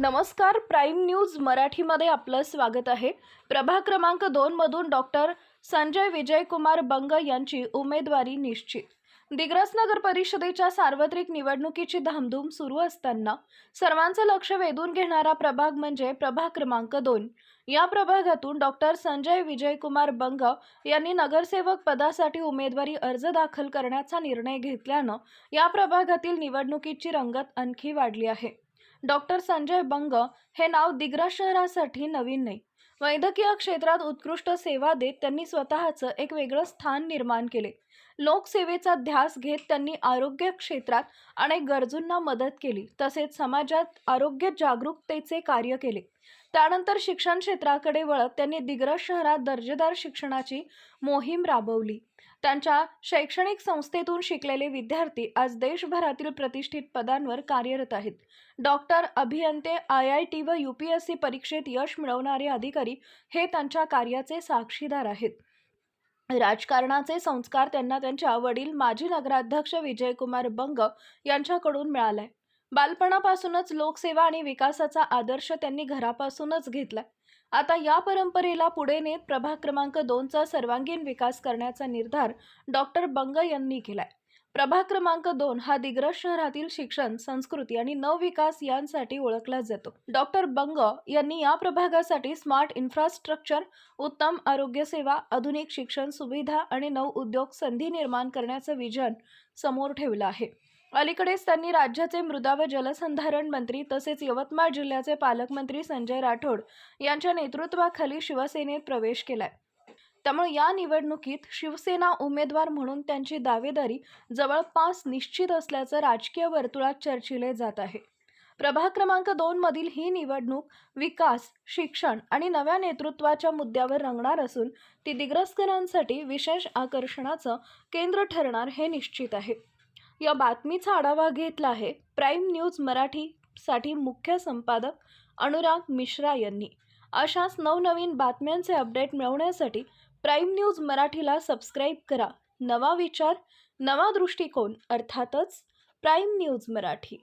नमस्कार prime news मराठीमध्ये आपलं स्वागत आहे. प्रभाग क्रमांक दोनमधून डॉक्टर संजय विजयकुमार बंग यांची उमेदवारी निश्चित. दिग्रस नगर परिषदेच्या सार्वत्रिक निवडणुकीची धामधूम सुरू असताना सर्वांचं लक्ष वेधून घेणारा प्रभाग म्हणजे प्रभाग क्रमांक दोन. या प्रभागातून डॉक्टर संजय विजयकुमार बंग यांनी नगरसेवक पदासाठी उमेदवारी अर्ज दाखल करण्याचा निर्णय घेतल्यानं या प्रभागातील निवडणुकीची रंगत आणखी वाढली आहे. डॉक्टर संजय बंग हे नाव दिग्रा शहरासाठी नवीन नाही. वैद्यकीय क्षेत्रात उत्कृष्ट सेवा देत त्यांनी स्वतःचं एक वेगळं स्थान निर्माण केले. लोकसेवेचा ध्यास घेत त्यांनी आरोग्य क्षेत्रात अनेक गरजूंना मदत केली. तसेच समाजात आरोग्य जागरूकतेचे कार्य केले. त्यानंतर शिक्षण क्षेत्राकडे वळत त्यांनी दिग्रस शहरात दर्जेदार शिक्षणाची मोहीम राबवली. त्यांच्या शैक्षणिक संस्थेतून शिकलेले विद्यार्थी आज देशभरातील प्रतिष्ठित पदांवर कार्यरत आहेत. डॉक्टर अभियंते आय आय टी व यू पी एस सी परीक्षेत यश मिळवणारे अधिकारी हे त्यांच्या कार्याचे साक्षीदार आहेत. राजकारणाचे संस्कार त्यांना त्यांच्या वडील माजी नगराध्यक्ष विजयकुमार बंग यांच्याकडून मिळालाय बालपणापासूनच लोकसेवा आणि विकासाचा आदर्श त्यांनी घरापासूनच घेतला आता या परंपरेला पुढे नेत प्रभाग क्रमांक दोनचा सर्वांगीण विकास करण्याचा निर्धार डॉक्टर बंग यांनी केलाय. प्रभाग क्रमांक दोन हा दिग्रस शहरातील शिक्षण संस्कृती आणि नवविकास यांसाठी ओळखला जातो. डॉक्टर बंग यांनी या प्रभागासाठी स्मार्ट इन्फ्रास्ट्रक्चर उत्तम आरोग्य सेवा आधुनिक शिक्षण सुविधा आणि नव उद्योग संधी निर्माण करण्याचं विजन समोर ठेवलं आहे. अलीकडेच त्यांनी राज्याचे मृदा व जलसंधारण मंत्री तसेच यवतमाळ जिल्ह्याचे पालकमंत्री संजय राठोड यांच्या नेतृत्वाखाली शिवसेनेत प्रवेश केलाय. त्यामुळे या निवडणुकीत शिवसेना उमेदवार म्हणून त्यांची दावेदारी जवळपास निश्चित असल्याचं राजकीय वर्तुळात चर्चिले जात आहे. प्रभाग क्रमांक दोन मधील ही निवडणूक विकास शिक्षण आणि नव्या नेतृत्वाच्या मुद्द्यावर रंगणार असून ती दिग्रस्करांसाठी विशेष आकर्षणाचं केंद्र ठरणार हे निश्चित आहे. या बातमीचा आढावा घेतला आहे. प्राईम न्यूज मराठीसाठी मुख्य संपादक अनुराग मिश्रा यांनी. अशाच नवनवीन बातम्यांचे अपडेट मिळवण्यासाठी प्राईम न्यूज मराठीला सबस्क्राईब करा. नवा विचार नवा दृष्टिकोन अर्थातच प्राईम न्यूज मराठी.